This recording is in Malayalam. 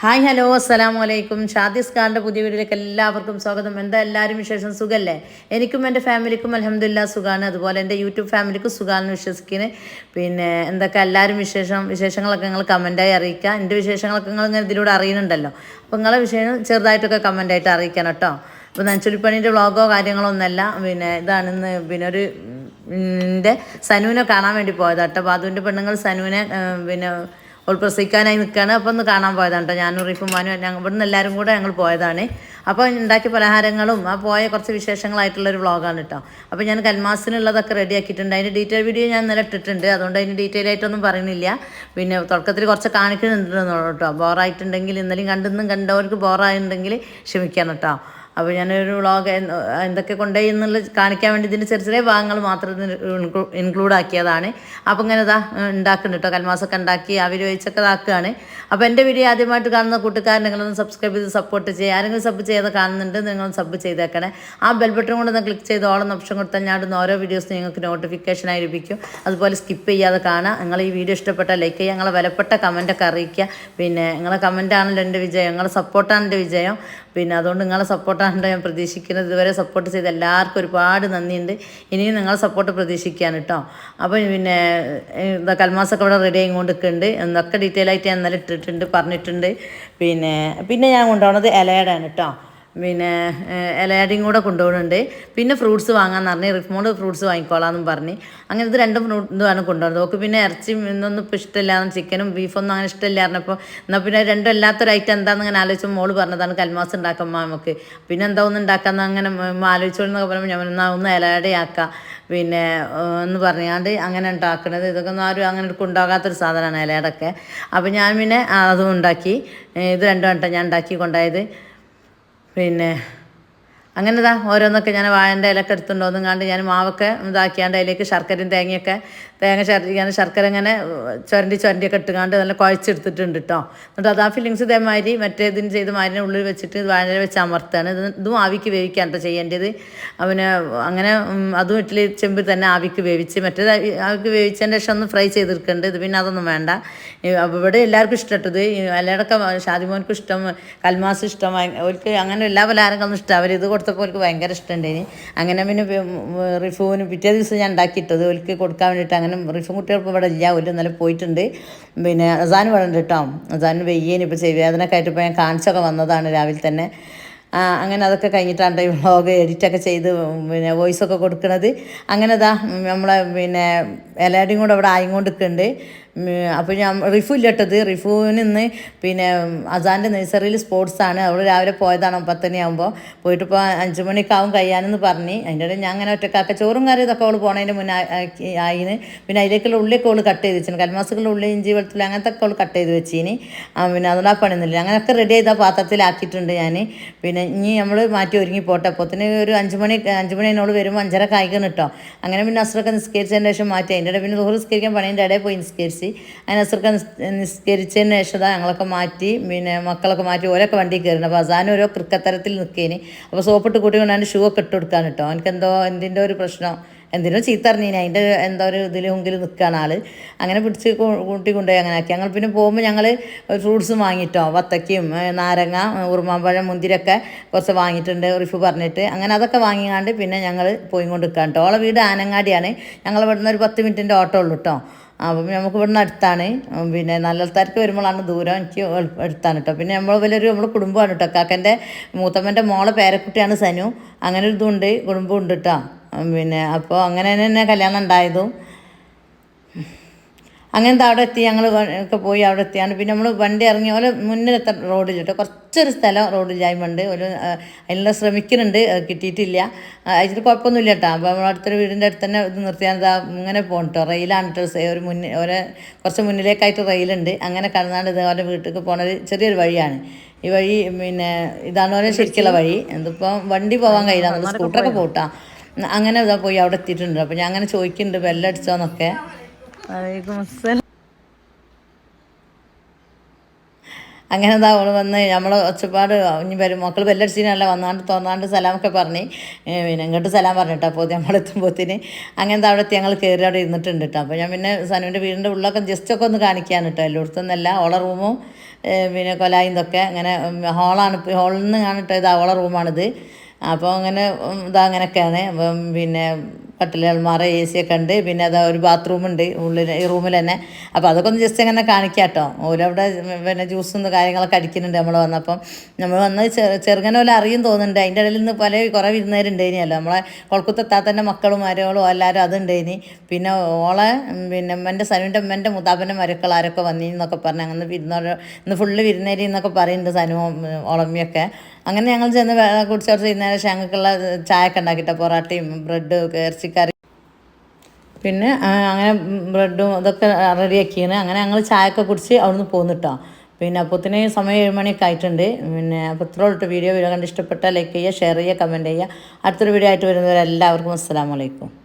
ഹായ് ഹലോ അസ്സലാമു അലൈക്കും ഷാദിസ് ഖാന്റെ പുതിയ വീഡിയോയിലേക്ക് എല്ലാവർക്കും സ്വാഗതം. എന്താ എല്ലാവരും വിശേഷം? സുഖമല്ലേ എനിക്കും എന്റെ ഫാമിലിക്കും അലഹമില്ല സുഖമാണ് അതുപോലെ എന്റെ യൂട്യൂബ് ഫാമിലിക്കും സുഖമാണെന്ന് വിശ്വസിക്കുന്നത് പിന്നെ എന്തൊക്കെ എല്ലാവരും വിശേഷം? വിശേഷങ്ങളൊക്കെ നിങ്ങൾ കമന്റായി അറിയിക്കുക. എന്റെ വിശേഷങ്ങളൊക്കെ നിങ്ങൾ ഇങ്ങനെ ഇതിലൂടെ അറിയുന്നുണ്ടല്ലോ. അപ്പോൾ നിങ്ങളെ വിശേഷം ചെറുതായിട്ടൊക്കെ കമന്റായിട്ട് അറിയിക്കണം കേട്ടോ. അപ്പോൾ നഞ്ചുലിപ്പണീന്റെ വ്ളോഗോ കാര്യങ്ങളോ ഒന്നല്ല പിന്നെ ഇതാണെന്ന് പിന്നെ ഒരു എന്റെ സനുവിനെ കാണാൻ വേണ്ടി പോയതാട്ടോ അപ്പോൾ അതുകൊണ്ട് പെണ്ണുങ്ങൾ സനുവിനെ പിന്നെ ഓൾ പ്രസവിക്കാനായി നിൽക്കുകയാണ് അപ്പോൾ ഒന്ന് കാണാൻ പോയതാണ് കേട്ടോ ഞാനും റീഫും മാനും ഞങ്ങൾ ഇവിടുന്ന് എല്ലാവരും കൂടെ ഞങ്ങൾ പോയതാണ്. അപ്പോൾ ഉണ്ടാക്കിയ പലഹാരങ്ങളും ആ പോയ കുറച്ച് വിശേഷങ്ങളായിട്ടുള്ള ഒരു വ്ളോഗാണ് കേട്ടോ അപ്പോൾ ഞാൻ കൽമാസിനുള്ളതൊക്കെ റെഡി ആക്കിയിട്ടുണ്ട്. അതിന്റെ ഡീറ്റെയിൽ വീഡിയോ ഞാൻ ഇന്നലെ ഇട്ടിട്ടുണ്ട്. അതുകൊണ്ട് അതിന് ഡീറ്റെയിൽ ആയിട്ടൊന്നും പറയുന്നില്ല. പിന്നെ തുടക്കത്തിൽ കുറച്ച് കാണിക്കുന്നുണ്ടെന്ന് കേട്ടോ ബോറായിട്ടുണ്ടെങ്കിൽ ഇന്നലെയും കണ്ടെന്നും കണ്ടവർക്ക് ബോറായിട്ടുണ്ടെങ്കിൽ ക്ഷമിക്കണം കേട്ടോ അപ്പോൾ ഞാനൊരു വ്ളോഗ് എന്തൊക്കെ കൊണ്ടുപോയി എന്നുള്ളത് കാണിക്കാൻ വേണ്ടി ഇതിന്റെ ചെറിയ ചെറിയ ഭാഗങ്ങൾ മാത്രം ഇൻക്ലൂഡ് ആക്കിയതാണ്. അപ്പോൾ ഇങ്ങനെ ഇതാ ഉണ്ടാക്കുന്നുണ്ട് കേട്ടോ കൽമാസൊക്കെ ഉണ്ടാക്കി അവർ വെച്ചൊക്കെ ഇതാക്കുകയാണ്. അപ്പോൾ എന്റെ വീഡിയോ ആദ്യമായിട്ട് കാണുന്ന കൂട്ടുകാരൻ നിങ്ങളൊന്ന് സബ്സ്ക്രൈബ് ചെയ്ത് സപ്പോർട്ട് ചെയ്യുക. ആരെങ്കിലും സബ് ചെയ്ത് കാണുന്നുണ്ട് നിങ്ങൾ സബ് ചെയ്തേക്കണേ. ആ ബെൽ ബട്ടൺ കൊണ്ട് ഒന്ന് ക്ലിക്ക് ചെയ്ത് ഓളം ഓപ്ഷൻ കൊടുത്താൽ ഞാൻ ഓരോ വീഡിയോസ് നിങ്ങൾക്ക് നോട്ടിഫിക്കേഷനായി ലഭിക്കും. അതുപോലെ സ്കിപ്പ് ചെയ്യാതെ കാണുക. നിങ്ങൾ ഈ വീഡിയോ ഇഷ്ടപ്പെട്ടാൽ ലൈക്ക് ചെയ്യുക. ഞങ്ങളെ വിലപ്പെട്ട കമന്റൊക്കെ അറിയിക്കുക. പിന്നെ നിങ്ങളെ കമന്റാണല്ലോ എന്റെ വിജയം. നിങ്ങളെ സപ്പോർട്ടാണ് എന്റെ വിജയം. പിന്നെ അതുകൊണ്ട് നിങ്ങളെ സപ്പോർട്ടാണ് ഞാൻ പ്രതീക്ഷിക്കുന്നത്. ഇതുവരെ സപ്പോർട്ട് ചെയ്ത എല്ലാവർക്കും ഒരുപാട് നന്ദിയുണ്ട്. ഇനിയും നിങ്ങളെ സപ്പോർട്ട് പ്രതീക്ഷിക്കുകയാണ് കേട്ടോ അപ്പോൾ പിന്നെ എന്താ കൽമാസൊക്കെ ഇവിടെ റെഡി ആയിക്കൊണ്ട് നിൽക്കുന്നുണ്ട് എന്നൊക്കെ ഡീറ്റെയിൽ ആയിട്ട് ഞാൻ ഇന്നലെ ഇട്ടിട്ടുണ്ട് പറഞ്ഞിട്ടുണ്ട്. പിന്നെ പിന്നെ ഞാൻ കൊണ്ടുപോകുന്നത് ഇലയുടെയാണ് കേട്ടോ പിന്നെ ഇലയാടിയും കൂടെ കൊണ്ടുപോകുന്നുണ്ട്. പിന്നെ ഫ്രൂട്ട്സ് വാങ്ങാമെന്ന് പറഞ്ഞ് റിഫ്മോണ്ട് ഫ്രൂട്ട്സ് വാങ്ങിക്കോളാന്നും പറഞ്ഞ്. അങ്ങനെ രണ്ടും ഫ്രൂട്ട് ഇതുമാണ് കൊണ്ടുപോകുന്നത്. ഓക്ക് പിന്നെ ഇറച്ചിയും ഇന്നൊന്നും ഇപ്പോൾ ഇഷ്ടമില്ല ചിക്കനും ബീഫൊന്നും അങ്ങനെ ഇഷ്ടമില്ല പറഞ്ഞപ്പോൾ എന്നാൽ പിന്നെ രണ്ടും അല്ലാത്തൊരു ഐറ്റം എന്താണെന്ന് അങ്ങനെ ആലോചിച്ച് മോൾ പറഞ്ഞതാണ് കൽമാസ് ഉണ്ടാക്കാം നമുക്ക്. പിന്നെ എന്താ ഒന്ന് ഉണ്ടാക്കാമെന്ന് അങ്ങനെ ആലോചിച്ചോളെന്നൊക്കെ പറയുമ്പോൾ ഞാൻ എന്നാൽ ഒന്ന് ഇലയടയാക്കാം. പിന്നെ എന്ന് പറഞ്ഞാണ്ട് അങ്ങനെ ഉണ്ടാക്കണത്. ഇതൊക്കെ ഒന്നും ആരും അങ്ങനെ കൊണ്ടുപോകാത്തൊരു സാധനമാണ് ഇലയടൊക്കെ. അപ്പോൾ ഞാൻ പിന്നെ അതും ഉണ്ടാക്കി. ഇത് രണ്ടും ഞാൻ ഉണ്ടാക്കി കൊണ്ടായത് പിന്നെ അങ്ങനെ ഓരോന്നൊക്കെ ഞാൻ വാഴന്റെ ഇലക്കെ എടുത്തുണ്ടോന്നും കണ്ട് ഞാൻ മാവൊക്കെ ഇതാക്കിയാണ്ട് അതിലേക്ക് ശർക്കരയും തേങ്ങയൊക്കെ തേങ്ങ ശർക്കര ശർക്കര ഇങ്ങനെ ചുരണ്ടി ചുരണ്ടിയൊക്കെ ഇട്ടുകാണ്ട് നല്ല കുഴച്ചെടുത്തിട്ടുണ്ട് കേട്ടോ എന്നിട്ട് അത് ആ ഫില്ലിങ്സ് ഇതേമാതിരി മറ്റേതിന് ചെയ്ത് മാരിനെ ഉള്ളിൽ വെച്ചിട്ട് വാഴ വെച്ച് അമർത്താണ്. ഇത് ഇതും ആവിക്ക് വേവിക്കാൻ കേട്ടോ ചെയ്യേണ്ടത്. അവന് അങ്ങനെ അതും ഇഡ്ഡലി ചെമ്പിൽ തന്നെ ആവിക്ക് വേവിച്ച് മറ്റേത് ആവിക്ക് വേവിച്ചതിന്റെ ശേഷം ഒന്ന് ഫ്രൈ ചെയ്തെടുക്കേണ്ടത് ഇത് പിന്നെ അതൊന്നും വേണ്ട. ഇവിടെ എല്ലാവർക്കും ഇഷ്ടപ്പെട്ടത് എല്ലാവരുടെ ഷാദിമോൻക്കും ഇഷ്ടം കൽമാസ് ഇഷ്ടം അവർക്ക് അങ്ങനെ എല്ലാ പലഹാരങ്ങളൊന്നും ഇഷ്ടം. അവർ ഇത് കൊടുത്തപ്പോൾ അവർക്ക് ഭയങ്കര ഇഷ്ടമുണ്ടേനി അങ്ങനെ പിന്നെ റിഫൂവിന് പിറ്റേ ദിവസം ഞാൻ ഉണ്ടാക്കിയിട്ടത്. അവർക്ക് കൊടുക്കാൻ വേണ്ടിയിട്ട് അങ്ങനെ റിഫു കുട്ടികൾക്ക് ഇവിടെ ഇല്ല ഒരു ഇന്നലെ പോയിട്ടുണ്ട്. പിന്നെ അസാൻ വേണം കേട്ടോ അസാൻ വെയ്യേന് ഇപ്പോൾ ചെവിവേദനയൊക്കെ ആയിട്ട് ഇപ്പോൾ ഞാൻ കാണിച്ചൊക്കെ വന്നതാണ് രാവിലെ തന്നെ. അങ്ങനെ അതൊക്കെ കഴിഞ്ഞിട്ടാണ് ഈ വ്ളോഗ് എഡിറ്റൊക്കെ ചെയ്ത് പിന്നെ വോയിസൊക്കെ കൊടുക്കുന്നത് അങ്ങനെ ഇതാ നമ്മളെ പിന്നെ എല്ലാവരുടെയും കൂടെ അവിടെ ആയിക്കൊണ്ടിരിക്കുന്നുണ്ട്. അപ്പോൾ ഞാൻ റിഫു ഇല്ലട്ടത് റിഫുവിന് ഇന്ന് പിന്നെ അസാന്റെ നഴ്സറിയിൽ സ്പോർട്സാണ് അവൾ രാവിലെ പോയതാണ് പത്തണിയാകുമ്പോൾ പോയിട്ട് ഇപ്പോൾ അഞ്ച് മണിക്കാവും കഴിയാനെന്ന് പറഞ്ഞ്. അതിന്റെ ഇടയിൽ ഞാൻ അങ്ങനെ ഒറ്റക്കാക്ക ചോറും കറി ഇതൊക്കെ അവൾ പോണതിന് മുന്നേ ആയിന്. പിന്നെ അതിലേക്കുള്ള ഉള്ളിയൊക്കെ അവൾ കട്ട് ചെയ്ത് വെച്ചിന്. കൽമാസുകളുടെ ഉള്ളി ഇഞ്ചി വെളുത്തുള്ളി അങ്ങനത്തെ ഒക്കെ അവൾ കട്ട് ചെയ്ത് വെച്ചിന്. പിന്നെ അതുകൊണ്ട് ആ പണിയൊന്നുമില്ല. അങ്ങനെയൊക്കെ റെഡി ചെയ്ത പാത്രത്തിലാക്കിയിട്ടുണ്ട് ഞാൻ പിന്നെ ഇനി നമ്മൾ മാറ്റി ഒരുങ്ങി പോട്ടെ. തന്നെ ഒരു അഞ്ച് മണി അഞ്ച് മണി എന്നോട് വരുമ്പോൾ അഞ്ചര കായ്ക്കണം കേട്ടോ അങ്ങനെ പിന്നെ അസുറൊക്കെ നിസ്കരിച്ചതിന് ശേഷം മാറ്റി. ഇടയിൽ പിന്നെ ദുഹർ നിസ്കരിക്കാൻ പണീന്റെ ഇടയിൽ പോയി നിസ്കരിച്ച്. അങ്ങനെ അസുഖം നിസ്കരിച്ചതിന് ശേഷം ഞങ്ങളൊക്കെ മാറ്റി പിന്നെ മക്കളൊക്കെ മാറ്റി ഓരോക്കെ വണ്ടി കയറിയിട്ട് അപ്പോൾ അസാനും ഓരോ ക്രിക്കത്തരത്തിൽ നിൽക്കേന് അപ്പോൾ സോപ്പിട്ട് കൂട്ടി കൊണ്ടാണ് ഷൂ ഒക്കെ ഇട്ട് കൊടുക്കാൻ കേട്ടോ. എനിക്കെന്തോ എന്തിന്റെ ഒരു പ്രശ്നം. എന്തിനോ ചീത്ത അറിഞ്ഞീന്. അതിന്റെ എന്താ ഒരു മുമ്പിൽ നിൽക്കുകയാണ് ആൾ. അങ്ങനെ പിടിച്ച് കൂട്ടി കൊണ്ടുപോയി അങ്ങനെ ആക്കി ഞങ്ങൾ പിന്നെ പോകുമ്പോൾ ഞങ്ങൾ ഫ്രൂട്ട്സ് വാങ്ങിയിട്ടോ വത്തക്കയും നാരങ്ങ ഉറുമാമ്പഴം മുന്തിരിയൊക്കെ കുറച്ച് വാങ്ങിയിട്ടുണ്ട്. റിഫ് പറഞ്ഞിട്ട്. അങ്ങനെ അതൊക്കെ വാങ്ങിക്കാണ്ട് പിന്നെ ഞങ്ങൾ പോയി കൊണ്ട് നിൽക്കാം കേട്ടോ ഓളെ വീട് ആനങ്ങാടിയാണ്. ഞങ്ങൾ ഇവിടുന്ന് ഒരു പത്ത് മിനിറ്റിന്റെ ഓട്ടോ ഉള്ളൂ കേട്ടോ അപ്പം നമുക്ക് ഇവിടുന്ന് അടുത്താണ്. പിന്നെ നല്ല നല്ലത്താർക്ക് വരുമ്പോഴാണ് ദൂരം. എനിക്ക് എടുത്താണ് കേട്ടോ പിന്നെ നമ്മൾ വലിയൊരു നമ്മുടെ കുടുംബമാണ് കേട്ടോ കാക്കന്റെ മൂത്തമ്മന്റെ മോളെ പേരക്കുട്ടിയാണ് സനു. അങ്ങനെ ഒരു ഇതുണ്ട് കുടുംബമുണ്ട് കേട്ടോ പിന്നെ അപ്പോൾ അങ്ങനെ തന്നെ കല്യാണം ഉണ്ടായതും. അങ്ങനത്തെ അവിടെ എത്തി ഞങ്ങൾ ഒക്കെ പോയി അവിടെ എത്തിയാണ്. പിന്നെ നമ്മൾ വണ്ടി ഇറങ്ങി ഓലെ മുന്നിലെത്ത റോഡിൽ കേട്ടോ കുറച്ചൊരു സ്ഥലം റോഡിലായ്മണ്ട് ഒരു ആ, അതിനുള്ള ശ്രമിക്കുന്നുണ്ട് കിട്ടിയിട്ടില്ല. അതിൽ കുഴപ്പമൊന്നുമില്ല കേട്ടോ. അപ്പോൾ നമ്മൾ അടുത്തൊരു വീടിന്റെ അടുത്ത് തന്നെ ഇത് നിർത്തിയാൽ ഇങ്ങനെ പോകും കേട്ടോ റെയിലാണ് കേട്ടോ ഒരു മുന്നിൽ ഓരോ കുറച്ച് മുന്നിലേക്കായിട്ട് റെയിലുണ്ട്. അങ്ങനെ കടന്നാണ്ട് ഇതേപോലെ വീട്ടിലേക്ക് പോണത് ചെറിയൊരു വഴിയാണ്. ഈ വഴി പിന്നെ ഇതാണ് പോലെ ശരിക്കുള്ള വഴി. എന്തിപ്പോൾ വണ്ടി പോകാൻ കഴിയില്ല. നമ്മൾ സ്കൂട്ടറൊക്കെ പോട്ടാ. അങ്ങനെ ഇതാ പോയി അവിടെ എത്തിയിട്ടുണ്ട്. അപ്പോൾ ഞാൻ അങ്ങനെ ചോദിക്കുന്നുണ്ട് ബെല്ലടിച്ചോന്നൊക്കെ അങ്ങനെ എന്താ അവൾ വന്ന് നമ്മൾ ഒച്ചപ്പാട് ഇനി വരും. മക്കൾ ബെല്ലടിച്ചിനല്ല വന്നാണ്ട് തോന്നാണ്ട് സലാമൊക്കെ പറഞ്ഞ്. പിന്നെ ഇങ്ങോട്ട് സലാം പറഞ്ഞിട്ട് അപ്പോൾ നമ്മളെത്തുമ്പോത്തിന് അങ്ങനത്തെ അവിടെ എത്തി ഞങ്ങൾ കയറി അവിടെ ഇരുന്നിട്ടുണ്ട് കേട്ടോ അപ്പോൾ ഞാൻ പിന്നെ സനുവിന്റെ വീടിന്റെ ഉള്ളൊക്കെ ജസ്റ്റ് ഒക്കെ ഒന്ന് കാണിക്കാൻ കേട്ടോ എല്ലായിടത്തുനിന്നല്ല നിന്നല്ല ഓളെ റൂമും പിന്നെ കൊലായും ഇതൊക്കെ അങ്ങനെ ഹോളാണ് ഹോളിൽ നിന്ന് കാണിട്ടോ ഇത് ഓളെ റൂമാണിത്. അപ്പോൾ അങ്ങനെ ഇതങ്ങനെയൊക്കെയാണ് അപ്പം പിന്നെ കട്ടിൽ അൽമാറ എ സി ഒക്കെ ഉണ്ട്. പിന്നെ അതാ ഒരു ബാത്റൂമുണ്ട് ഉള്ളിൽ ഈ റൂമിൽ തന്നെ. അപ്പോൾ അതൊക്കെ ഒന്ന് ജസ്റ്റ് അങ്ങനെ കാണിക്കാം കേട്ടോ ഓരവിടെ പിന്നെ ജ്യൂസും കാര്യങ്ങളൊക്കെ അടിക്കുന്നുണ്ട് നമ്മൾ വന്നപ്പം നമ്മൾ വന്ന് ചെറുങ്ങനെ പോലെ അറിയും തോന്നുന്നുണ്ട്. അതിന്റെ ഇടയിൽ നിന്ന് പല കുറേ വിരുന്നേരുണ്ട് ഇനിയല്ലോ നമ്മളെ കൊളക്കുത്തെത്താത്തന്റെ മക്കളും മരകളും എല്ലാവരും അതുണ്ട് ഇനി പിന്നെ ഓളെ പിന്നെ എന്റെ സനുവിന്റെ അമ്മന്റെ മുതാപ്പന്റെ മരക്കൾ ആരൊക്കെ വന്നിന്നൊക്കെ പറഞ്ഞ്. അങ്ങനെ വിരുന്നോ ഇന്ന് ഫുള്ള് വിരുന്നേരി എന്നൊക്കെ പറയുന്നുണ്ട് സനുവും ഉം, ഓളമ്മയൊക്കെ അങ്ങനെ ഞങ്ങൾ ചെന്ന് കുടിച്ച് കുറച്ച് ഇന്നേരം ഞങ്ങൾക്കുള്ള ചായ ഒക്കെ ഉണ്ടാക്കിയിട്ട് പൊറാട്ടയും ബ്രെഡ് ഇറച്ചിക്കറി. പിന്നെ അങ്ങനെ ബ്രെഡും ഇതൊക്കെ റെഡിയാക്കിയാണ് അങ്ങനെ ഞങ്ങൾ ചായയൊക്കെ കുടിച്ച് അവിടുന്ന് പോന്നിട്ടോ പിന്നെ അപ്പത്തിന് സമയം ഏഴ് മണിയൊക്കെ ആയിട്ടുണ്ട്. പിന്നെ അപ്പോൾ ഇത്രയുള്ള ഇട്ട് വീഡിയോ. വീഡിയോ കണ്ട് ഇഷ്ടപ്പെട്ടാൽ ലൈക്ക് ചെയ്യുക ഷെയർ ചെയ്യുക കമന്റ് ചെയ്യുക. അടുത്തൊരു വീഡിയോ ആയിട്ട് വരുന്നവരെല്ലാവർക്കും അസ്സാം വലൈക്കും